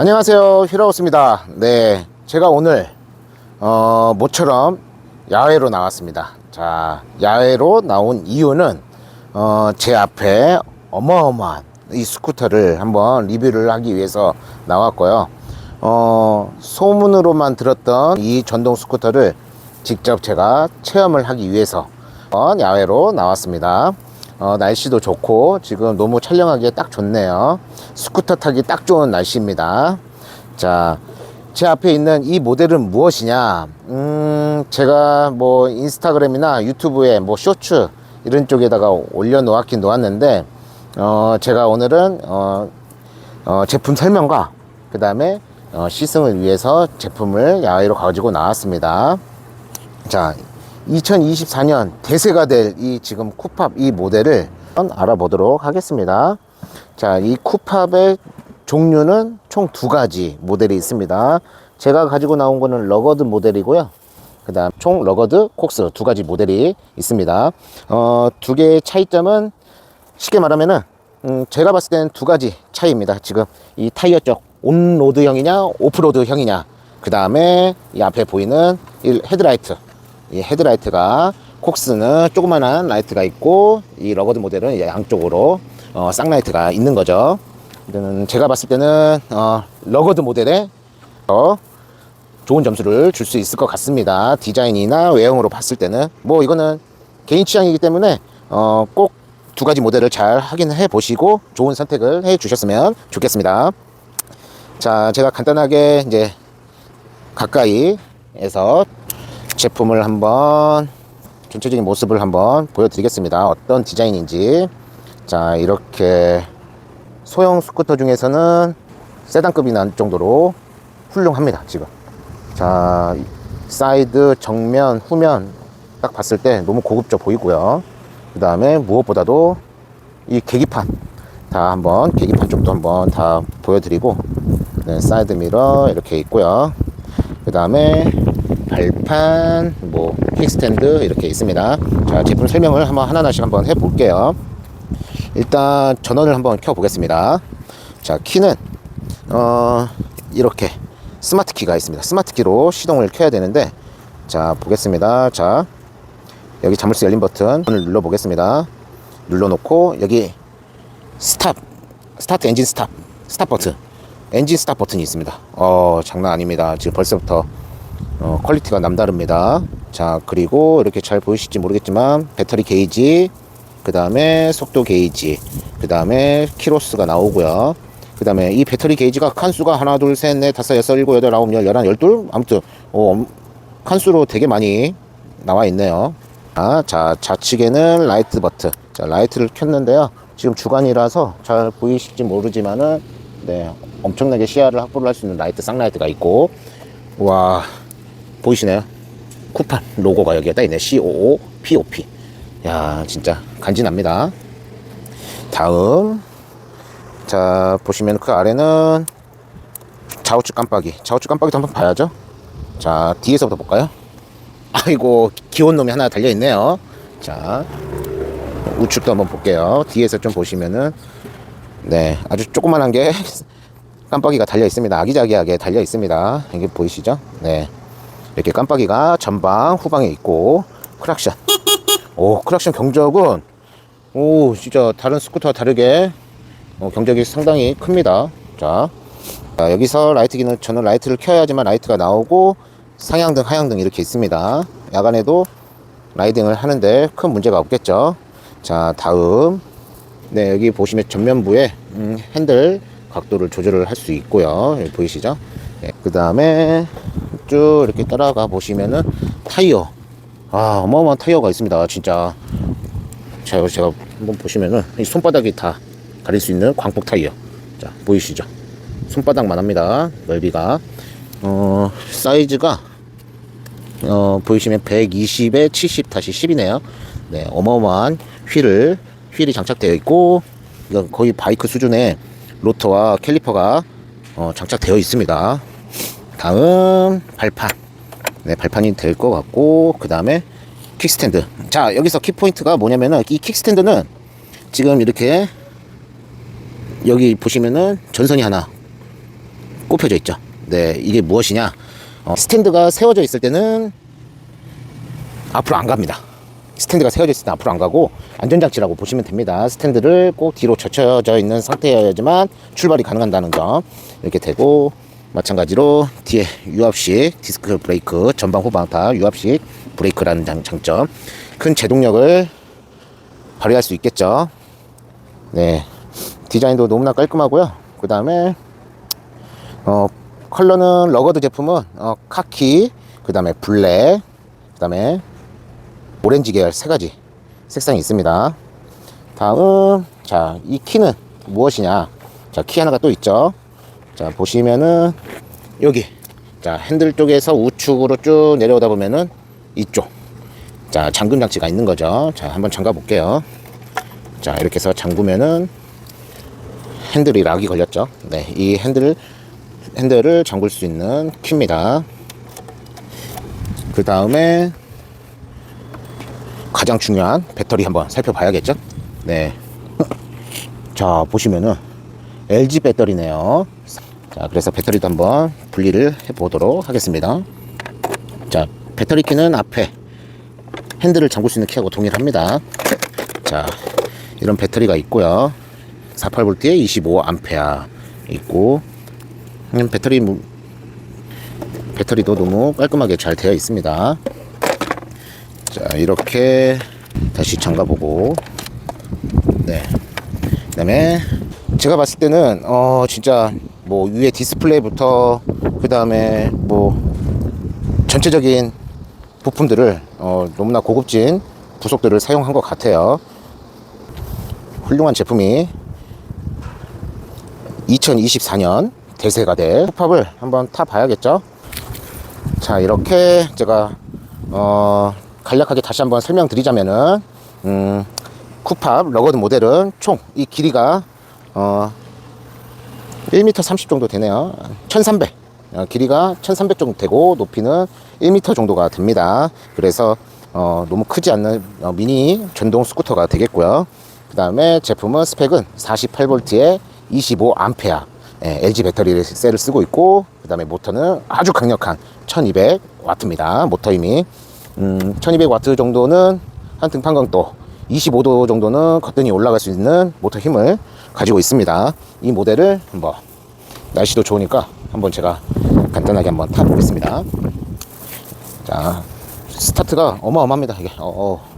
안녕하세요. 히라우스입니다. 네 제가 오늘 어, 모처럼 야외로 나왔습니다. 자 야외로 나온 이유는 어, 제 앞에 어마어마한 이 스쿠터를 한번 리뷰를 하기 위해서 나왔고요. 어, 소문으로만 들었던 이 전동 스쿠터를 직접 제가 체험을 하기 위해서 어, 야외로 나왔습니다 어, 날씨도 좋고 지금 너무 촬영하기에 딱 좋네요. 스쿠터 타기 딱 좋은 날씨입니다. 자, 제 앞에 있는 이 모델은 무엇이냐? 음, 제가 뭐 인스타그램이나 유튜브에 뭐 쇼츠 이런 쪽에다가 올려놓았긴 놓았는데, 어, 제가 오늘은 어, 어, 제품 설명과 그 다음에 어, 시승을 위해서 제품을 야외로 가지고 나왔습니다. 자, 2024년 대세가 될 이 지금 쿠팝 이 모델을 알아보도록 하겠습니다. 자, 이 쿠팝의 종류는 총 두 가지 모델이 있습니다. 제가 가지고 나온 거는 러거드 모델이고요. 그 다음 총 러거드, 콕스 두 가지 모델이 있습니다. 어, 두 개의 차이점은 쉽게 말하면은 음, 제가 봤을 때는 두 가지 차이입니다. 지금 이 타이어 쪽 온로드형이냐 오프로드형이냐 그 다음에 이 앞에 보이는 이 헤드라이트 이 헤드라이트가 콕스는 조그만한 라이트가 있고 이 러거드 모델은 양쪽으로 어, 쌍라이트가 있는 거죠. 이거는 제가 봤을 때는 어, 러거드 모델에 더 좋은 점수를 줄 수 있을 것 같습니다. 디자인이나 외형으로 봤을 때는 뭐 이거는 개인 취향이기 때문에 어, 꼭 두 가지 모델을 잘 확인해 보시고 좋은 선택을 해 주셨으면 좋겠습니다. 자, 제가 간단하게 이제 가까이에서 제품을 한번 전체적인 모습을 한번 보여드리겠습니다. 어떤 디자인인지. 자, 이렇게 소형 스쿠터 중에서는 세단급이 날 정도로 훌륭합니다, 지금. 자, 사이드, 정면, 후면 딱 봤을 때 너무 고급져 보이고요. 그 다음에 무엇보다도 이 계기판 다 한번 계기판 쪽도 한번 다 보여드리고 네, 사이드 미러 이렇게 있고요. 그 다음에 발판, 뭐 킥스탠드 이렇게 있습니다. 자 제품 설명을 한번 하나하나씩 한번 해볼게요. 일단 전원을 한번 켜보겠습니다. 자 키는 어 이렇게 스마트 키가 있습니다. 스마트 키로 시동을 켜야 되는데 자 보겠습니다. 자 여기 자물쇠 열린 버튼을 눌러 보겠습니다. 눌러 놓고 여기 스탑 스타트 엔진 스탑 스탑 버튼 엔진 스탑 버튼이 있습니다. 어 장난 아닙니다. 지금 벌써부터 어, 퀄리티가 남다릅니다. 자, 그리고 이렇게 잘 보이실지 모르겠지만 배터리 게이지, 그 다음에 속도 게이지, 그 다음에 키로수가 나오고요. 그 다음에 이 배터리 게이지가 칸수가 하나, 둘, 셋, 넷, 다섯, 여섯, 일곱, 여덟, 아홉, 열, 열한, 열둘, 아무튼 어, 엄- 칸수로 되게 많이 나와 있네요. 아, 자, 좌측에는 라이트 버튼. 자, 라이트를 켰는데요. 지금 주간이라서 잘 보이실지 모르지만은 네, 엄청나게 시야를 확보를 할 수 있는 라이트, 쌍라이트가 있고 와, 보이시나요? 쿠판 로고가 여기에 딱 있네. COO POP. 야, 진짜 간지납니다. 다음. 자, 보시면 그 아래는 좌우측 깜빡이. 좌우측 깜빡이도 한번 봐야죠. 자, 뒤에서부터 볼까요? 아이고, 귀여운 놈이 하나 달려 있네요. 자, 우측도 한번 볼게요. 뒤에서 좀 보시면은 네, 아주 조그만한 게 깜빡이가 달려 있습니다. 아기자기하게 달려 있습니다. 이게 보이시죠? 네. 이렇게 깜빡이가 전방, 후방에 있고, 크락션. 오, 크락션 경적은, 오, 진짜 다른 스쿠터와 다르게, 어, 경적이 상당히 큽니다. 자, 자, 여기서 라이트 기능, 저는 라이트를 켜야지만 라이트가 나오고, 상향등, 하향등 이렇게 있습니다. 야간에도 라이딩을 하는데 큰 문제가 없겠죠. 자, 다음. 네, 여기 보시면 전면부에 음, 핸들 각도를 조절을 할 수 있고요. 여기 보이시죠? 네, 그 다음에 쭉 이렇게 따라가 보시면은 타이어. 아, 어마어마한 타이어가 있습니다. 진짜. 자, 여기 제가 한번 보시면은 이 손바닥이 다 가릴 수 있는 광폭 타이어. 자, 보이시죠? 손바닥만 합니다. 넓이가. 어, 사이즈가 어, 보이시면 120에 70-10이네요. 네, 어마어마한 휠을, 휠이 장착되어 있고, 이거 거의 바이크 수준의 로터와 캘리퍼가 어, 장착되어 있습니다. 다음, 발판. 네, 발판이 될 것 같고, 그 다음에 킥스탠드. 자, 여기서 키포인트가 뭐냐면은, 이 킥스탠드는 지금 이렇게 여기 보시면은 전선이 하나 꼽혀져 있죠. 네, 이게 무엇이냐? 어, 스탠드가 세워져 있을 때는 앞으로 안 갑니다. 스탠드가 세워져 있을 때 앞으로 안 가고 안전장치라고 보시면 됩니다. 스탠드를 꼭 뒤로 젖혀져 있는 상태여야지만 출발이 가능하다는 점 이렇게 되고 마찬가지로 뒤에 유압식 디스크 브레이크 전방 후방 다 유압식 브레이크라는 장, 장점 큰 제동력을 발휘할 수 있겠죠. 네 디자인도 너무나 깔끔하고요. 그 다음에 어, 컬러는 러거드 제품은 어, 카키, 그 다음에 블랙, 그 다음에 오렌지 계열 세 가지 색상이 있습니다. 다음, 자, 이 키는 무엇이냐? 자, 키 하나가 또 있죠. 자, 보시면은 여기, 자, 핸들 쪽에서 우측으로 쭉 내려오다 보면은 이쪽, 자, 잠금 장치가 있는 거죠. 자, 한번 잠가 볼게요. 자, 이렇게 해서 잠그면은 핸들이 락이 걸렸죠. 네, 이 핸들 핸들을 잠글 수 있는 키입니다. 그 다음에 가장 중요한 배터리 한번 살펴봐야겠죠? 네. 자, 보시면은 LG 배터리네요. 자, 그래서 배터리도 한번 분리를 해 보도록 하겠습니다. 자, 배터리 키는 앞에 핸들을 잠글 수 있는 키하고 동일합니다. 자, 이런 배터리가 있고요. 48V에 25A 있고 음, 배터리 무- 배터리도 너무 깔끔하게 잘 되어 있습니다. 자 이렇게 다시 잠가 보고 네 그 다음에 제가 봤을 때는 어 진짜 뭐 위에 디스플레이부터 그 다음에 뭐 전체적인 부품들을 어 너무나 고급진 부속들을 사용한 것 같아요. 훌륭한 제품이 2024년 대세가 될 힙합을 한번 타 봐야겠죠. 자 이렇게 제가 어 간략하게 다시 한번 설명드리자면은 음 쿠팝 러거드 모델은 총 이 길이가 어 1m 30 정도 되네요. 1300 어, 길이가 1300 정도 되고 높이는 1m 정도가 됩니다. 그래서 어, 너무 크지 않는 어, 미니 전동 스쿠터가 되겠고요. 그 다음에 제품은 스펙은 48V에 25A 예, LG 배터리 셀을 쓰고 있고 그 다음에 모터는 아주 강력한 1200W입니다. 모터 힘이. 음, 1200W 정도는 한 등판 강도 25도 정도는 거뜬히 올라갈 수 있는 모터 힘을 가지고 있습니다. 이 모델을 한번 날씨도 좋으니까 한번 제가 간단하게 한번 타보겠습니다. 자 스타트가 어마어마합니다 이게. 어, 어.